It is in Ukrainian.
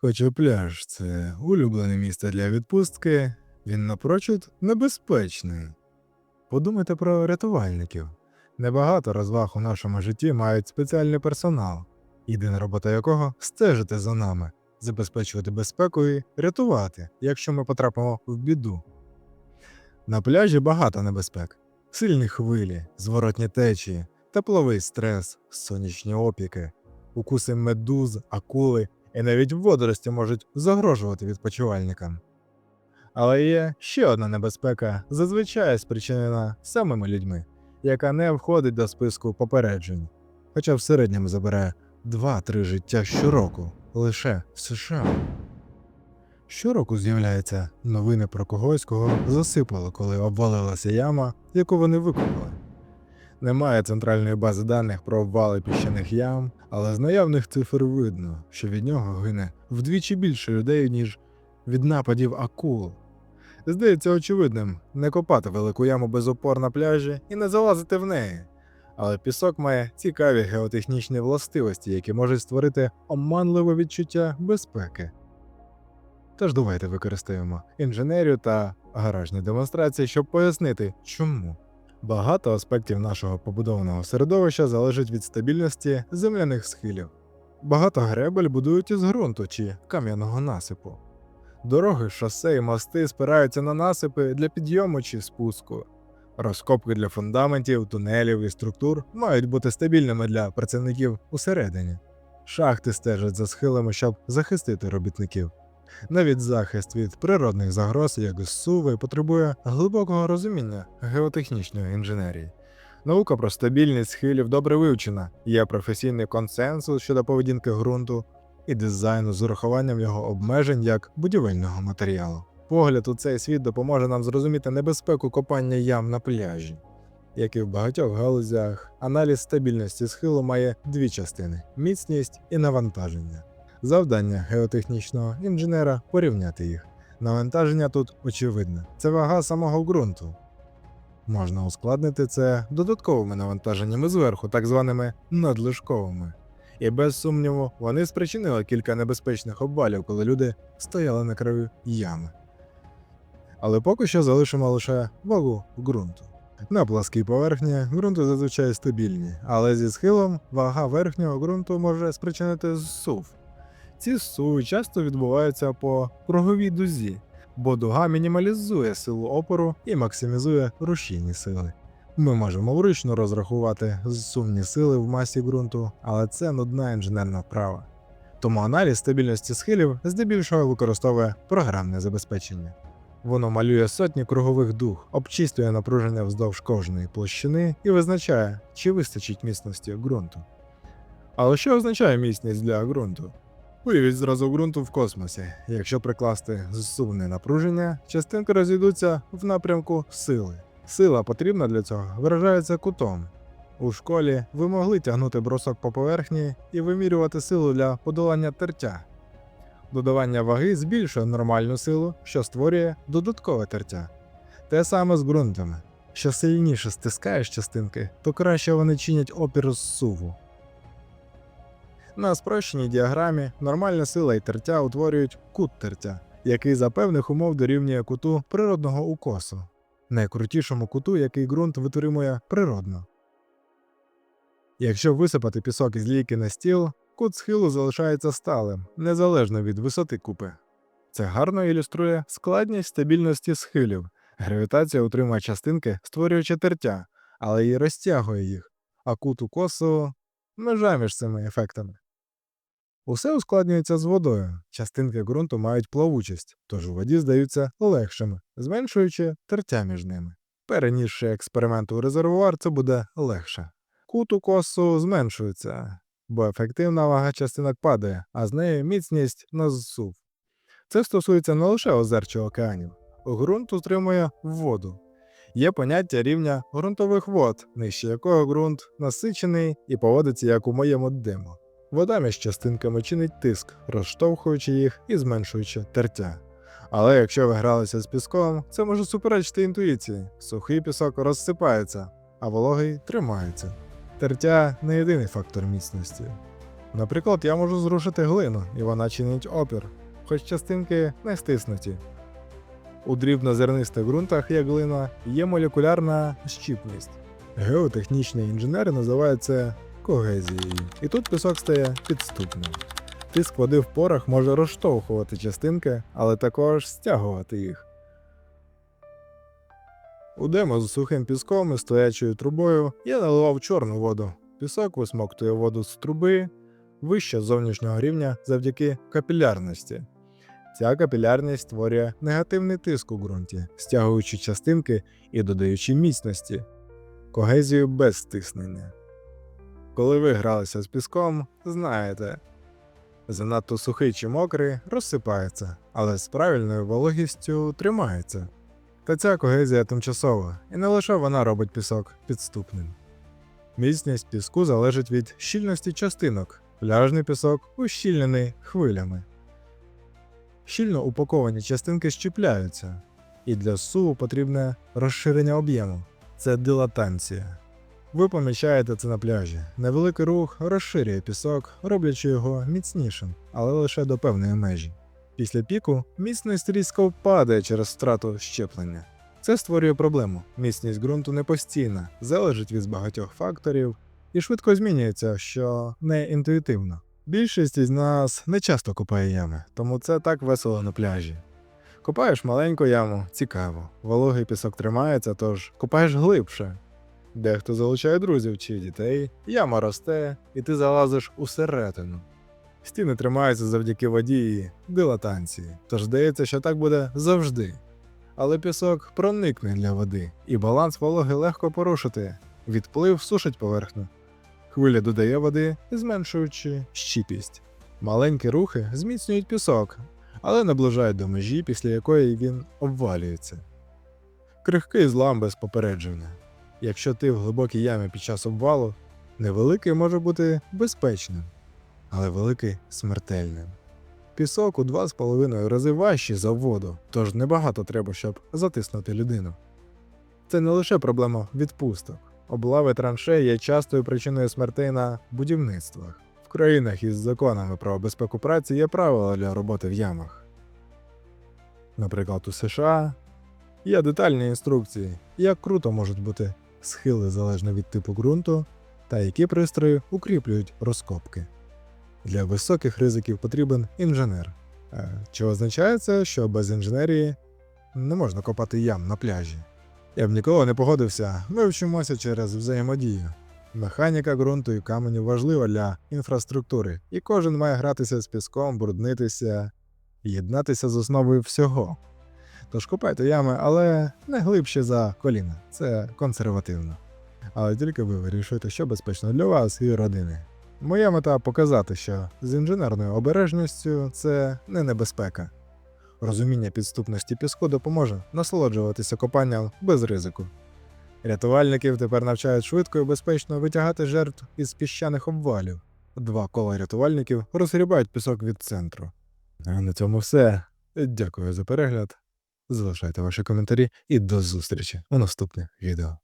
Хоча пляж це улюблене місце для відпустки, він напрочуд небезпечний. Подумайте про рятувальників. Небагато розваг у нашому житті мають спеціальний персонал, єдина робота якого стежити за нами, забезпечувати безпеку і рятувати, якщо ми потрапимо в біду. На пляжі багато небезпек: сильні хвилі, зворотні течії, тепловий стрес, сонячні опіки, укуси медуз, акули і навіть водорості можуть загрожувати відпочивальникам. Але є ще одна небезпека, зазвичай спричинена самими людьми, яка не входить до списку попереджень, хоча в середньому забере 2-3 життя щороку лише в США. Щороку з'являються новини про когось, кого засипало, коли обвалилася яма, яку вони викопали. Немає центральної бази даних про обвали піщаних ям, але з наявних цифр видно, що від нього гине вдвічі більше людей, ніж від нападів акул. Здається очевидним не копати велику яму без опор на пляжі і не залазити в неї. Але пісок має цікаві геотехнічні властивості, які можуть створити оманливе відчуття безпеки. Тож давайте використаємо інженерію та гаражні демонстрації, щоб пояснити, чому. Багато аспектів нашого побудованого середовища залежить від стабільності земляних схилів. Багато гребель будують із ґрунту чи кам'яного насипу. Дороги, шосе і мости спираються на насипи для підйому чи спуску. Розкопки для фундаментів, тунелів і структур мають бути стабільними для працівників усередині. Шахти стежать за схилами, щоб захистити робітників. Навіть захист від природних загроз, як зсуви, потребує глибокого розуміння геотехнічної інженерії. Наука про стабільність схилів добре вивчена, є професійний консенсус щодо поведінки ґрунту і дизайну з урахуванням його обмежень як будівельного матеріалу. Погляд у цей світ допоможе нам зрозуміти небезпеку копання ям на пляжі. Як і в багатьох галузях, аналіз стабільності схилу має дві частини: міцність і навантаження. Завдання геотехнічного інженера порівняти їх. Навантаження тут очевидне це вага самого ґрунту. Можна ускладнити це додатковими навантаженнями зверху, так званими надлишковими. І без сумніву, вони спричинили кілька небезпечних обвалів, коли люди стояли на краю ями. Але поки що залишимо лише вагу ґрунту. На пласкій поверхні ґрунти зазвичай стабільні, але зі схилом вага верхнього ґрунту може спричинити зсув. Ці зсуви часто відбуваються по круговій дузі, бо дуга мінімалізує силу опору і максимізує рушійні сили. Ми можемо вручну розрахувати зсувні сили в масі ґрунту, але це нудна інженерна вправа. Тому аналіз стабільності схилів здебільшого використовує програмне забезпечення. Воно малює сотні кругових дуг, обчислює напруження вздовж кожної площини і визначає, чи вистачить міцності ґрунту. Але що означає міцність для ґрунту? Уявіть зразу ґрунту в космосі. Якщо прикласти зсувне напруження, частинки розійдуться в напрямку сили. Сила потрібна для цього виражається кутом. У школі ви могли тягнути брусок по поверхні і вимірювати силу для подолання тертя. Додавання ваги збільшує нормальну силу, що створює додаткове тертя. Те саме з ґрунтами. Що сильніше стискаєш частинки, то краще вони чинять опір зсуву. На спрощеній діаграмі нормальна сила і тертя утворюють кут тертя, який за певних умов дорівнює куту природного укосу, найкрутішому куту, який ґрунт витримує природно. Якщо висипати пісок із лійки на стіл, кут схилу залишається сталим, незалежно від висоти купи. Це гарно ілюструє складність стабільності схилів. Гравітація утримує частинки, створюючи тертя, але й розтягує їх, а кут укосу межа між цими ефектами. Усе ускладнюється з водою. Частинки ґрунту мають плавучість, тож у воді здаються легшими, зменшуючи тертя між ними. Перенісши експеримент у резервуар, це буде легше. Кут укосу зменшується, бо ефективна вага частинок падає, а з нею міцність на зсув. Це стосується не лише озер чи океанів. Ґрунт утримує воду. Є поняття рівня ґрунтових вод, нижче якого ґрунт насичений і поводиться як у моєму диму. Вода між частинками чинить тиск, розштовхуючи їх і зменшуючи тертя. Але якщо ви гралися з піском, це може суперечити інтуїції. Сухий пісок розсипається, а вологий тримається. Тертя не єдиний фактор міцності. Наприклад, я можу зрушити глину, і вона чинить опір, хоч частинки не стиснуті. У дрібнозернистих ґрунтах, як глина, є молекулярна щіпність. Геотехнічні інженери називають це когезією. І тут пісок стає підступним. Тиск води в порах може розштовхувати частинки, але також стягувати їх. У демо з сухим піском і стоячою трубою я наливав чорну воду. Пісок висмоктує воду з труби вище зовнішнього рівня завдяки капілярності. Ця капілярність створює негативний тиск у ґрунті, стягуючи частинки і додаючи міцності, когезію без стиснення. Коли ви гралися з піском, знаєте, занадто сухий чи мокрий розсипається, але з правильною вологістю тримається. Та ця когезія тимчасова, і не лише вона робить пісок підступним. Міцність піску залежить від щільності частинок. Пляжний пісок ущільнений хвилями. Щільно упаковані частинки щіпляються, і для суву потрібне розширення об'єму це дилатанція. Ви помічаєте це на пляжі. Невеликий рух розширює пісок, роблячи його міцнішим, але лише до певної межі. Після піку міцність різко впадає через втрату щеплення. Це створює проблему. Міцність ґрунту не постійна, залежить від багатьох факторів і швидко змінюється, що не інтуїтивно. Більшість із нас не часто копає ями, тому це так весело на пляжі. Копаєш маленьку яму, цікаво. Вологий пісок тримається, тож копаєш глибше. Дехто залучає друзів чи дітей, яма росте, і ти залазиш усередину. Стіни тримаються завдяки воді і дилатанції, тож здається, що так буде завжди. Але пісок проникне для води, і баланс вологи легко порушити. Відплив сушить поверхню. Хвиля додає води, зменшуючи щіпість. Маленькі рухи зміцнюють пісок, але наближають до межі, після якої він обвалюється. Крихкий злам без попередження. Якщо ти в глибокій ямі під час обвалу, невеликий може бути безпечним, але великий смертельним. Пісок у 2,5 рази важчий за воду, тож небагато треба, щоб затиснути людину. Це не лише проблема відпусток. Облави траншей є частою причиною смертей на будівництвах. В країнах із законами про безпеку праці є правила для роботи в ямах. Наприклад, у США є детальні інструкції, як круто можуть бути схили залежно від типу ґрунту та які пристрої укріплюють розкопки. Для високих ризиків потрібен інженер. Е, Чи означає це, що без інженерії не можна копати ям на пляжі? Я б ніколи не погодився, ми вчимося через взаємодію. Механіка ґрунту і каменю важлива для інфраструктури, і кожен має гратися з піском, бруднитися, єднатися з основою всього. Тож копайте ями, але не глибше за коліна. Це консервативно. Але тільки ви вирішуєте, що безпечно для вас і родини. Моя мета показати, що з інженерною обережністю це не небезпека. Розуміння підступності піску допоможе насолоджуватися копанням без ризику. Рятувальників тепер навчають швидко і безпечно витягати жертв із піщаних обвалів. Два кола рятувальників розгрібають пісок від центру. На цьому все. Дякую за перегляд. Залишайте ваші коментарі і до зустрічі у наступних відео.